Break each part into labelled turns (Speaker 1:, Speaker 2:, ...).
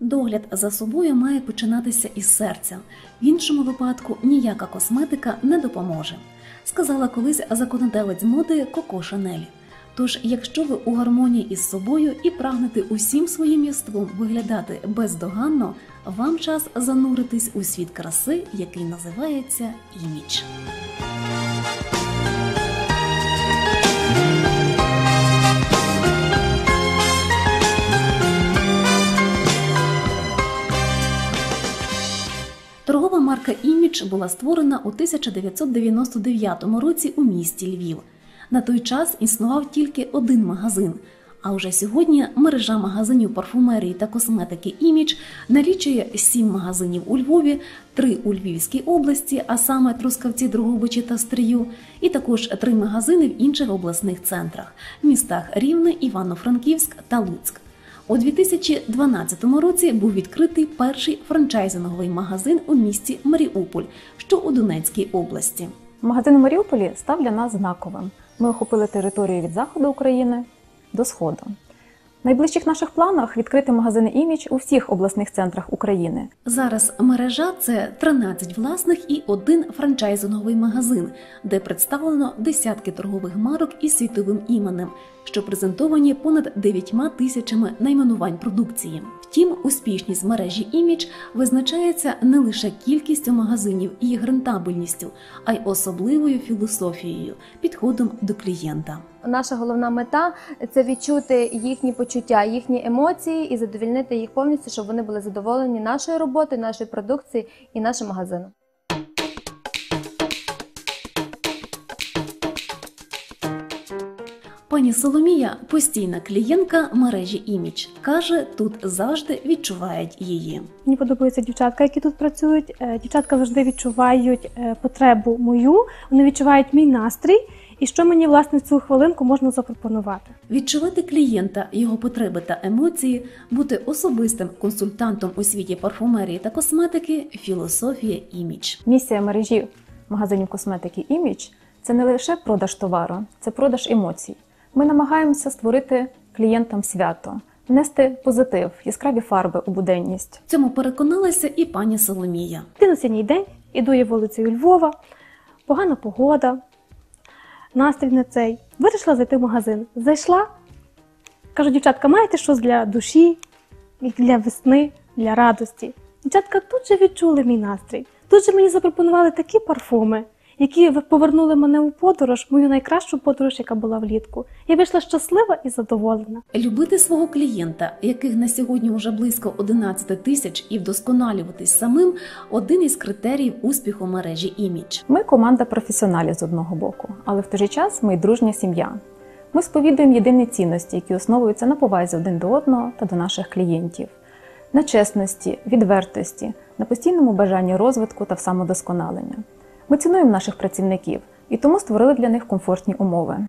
Speaker 1: Догляд за собою має починатися із серця. В іншому випадку ніяка косметика не допоможе, сказала колись законодавець моди Коко Шанель. Тож, якщо ви у гармонії із собою і прагнете усім своїм єством виглядати бездоганно, вам час зануритись у світ краси, який називається імідж. Торгова марка Імідж була створена у 1999 році у місті Львів. На той час існував тільки один магазин. А вже сьогодні мережа магазинів парфумерії та косметики Імідж налічує сім магазинів у Львові, три у Львівській області, а саме Трускавці, Дрогобичі та Стрию, і також три магазини в інших обласних центрах містах Рівне, Івано-Франківськ та Луцьк. У 2012 році був відкритий перший франчайзинговий магазин у місті Маріуполь, що у Донецькій області.
Speaker 2: Магазин у Маріуполі став для нас знаковим. Ми охопили територію від заходу України до сходу. Найближчих наших планах відкрити магазини імідж у всіх обласних центрах України.
Speaker 1: Зараз мережа це 13 власних і один франчайзинговий магазин, де представлено десятки торгових марок із світовим іменем, що презентовані понад 9 тисячами найменувань продукції. Втім, успішність мережі імідж визначається не лише кількістю магазинів і їх рентабельністю, а й особливою філософією, підходом до клієнта.
Speaker 3: Наша головна мета це відчути їхні почуття, їхні емоції і задовільнити їх повністю, щоб вони були задоволені нашою роботою, нашою продукцією і нашим магазином.
Speaker 1: Пані Соломія постійна клієнтка мережі імідж. Каже, тут завжди відчувають її.
Speaker 4: Мені подобаються дівчатка, які тут працюють. Е, Дівчатка завжди відчувають е, потребу мою, вони відчувають мій настрій і що мені власне цю хвилинку можна запропонувати.
Speaker 1: Відчувати клієнта, його потреби та емоції, бути особистим консультантом у світі парфумерії та косметики філософія імідж.
Speaker 2: Місія мережі магазинів косметики імідж це не лише продаж товару, це продаж емоцій. Ми намагаємося створити клієнтам свято, внести позитив, яскраві фарби у буденність.
Speaker 1: Цьому переконалася і пані Соломія.
Speaker 4: Ти на сьогодні день іду я вулицею Львова, погана погода, настрій не цей. Вирішила зайти в магазин. Зайшла, кажу, дівчатка, маєте щось для душі, для весни, для радості. Дівчатка тут же відчули мій настрій. Тут же мені запропонували такі парфуми, які повернули мене у подорож, мою найкращу подорож, яка була влітку. Я вийшла щаслива і задоволена.
Speaker 1: Любити свого клієнта, яких на сьогодні вже близько 11 тисяч, і вдосконалюватись самим один із критеріїв успіху мережі імідж.
Speaker 2: Ми команда професіоналів з одного боку, але в той же час ми й дружня сім'я. Ми сповідуємо єдині цінності, які основуються на повазі один до одного та до наших клієнтів, на чесності, відвертості, на постійному бажанні розвитку та самодосконалення. Ми цінуємо наших працівників і тому створили для них комфортні умови.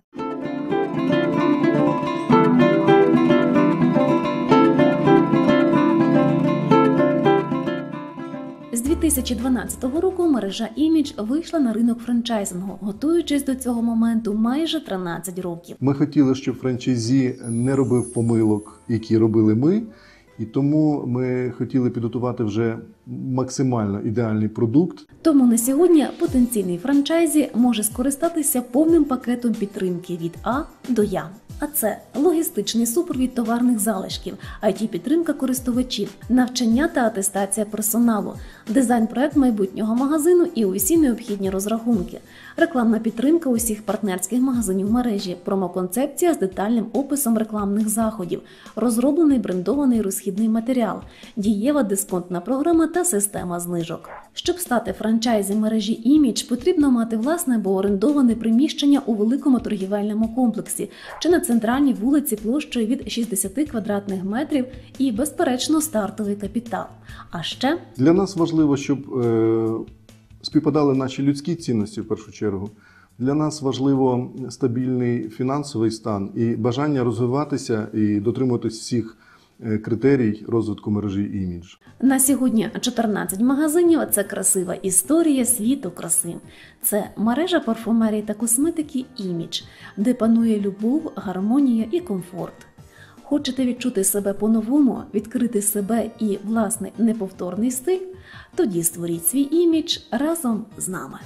Speaker 1: З 2012 року мережа імідж вийшла на ринок франчайзингу, готуючись до цього моменту майже 13 років.
Speaker 5: Ми хотіли, щоб франчайзі не робив помилок, які робили ми, і тому ми хотіли підготувати вже максимально ідеальний продукт.
Speaker 1: Тому на сьогодні потенційний франчайзі може скористатися повним пакетом підтримки від А до Я. А це логістичний супровід товарних залишків, it підтримка користувачів, навчання та атестація персоналу, дизайн-проект майбутнього магазину і усі необхідні розрахунки, рекламна підтримка усіх партнерських магазинів мережі, промоконцепція з детальним описом рекламних заходів, розроблений брендований розхідний матеріал, дієва дисконтна програма та система знижок. Щоб стати франчайзі мережі імідж, потрібно мати власне або орендоване приміщення у великому торгівельному комплексі чи на центральній вулиці площею від 60 квадратних метрів і, безперечно, стартовий капітал. А ще
Speaker 5: Для нас важливо, щоб е, співпадали наші людські цінності в першу чергу. Для нас важливо стабільний фінансовий стан і бажання розвиватися і дотримуватись всіх е, критерій розвитку мережі імідж.
Speaker 1: на сьогодні 14 магазинів це красива історія світу краси. Це мережа парфумерії та косметики імідж, де панує любов, гармонія і комфорт. Хочете відчути себе по-новому, відкрити себе і власний неповторний стиль? Тоді створіть свій імідж разом з нами.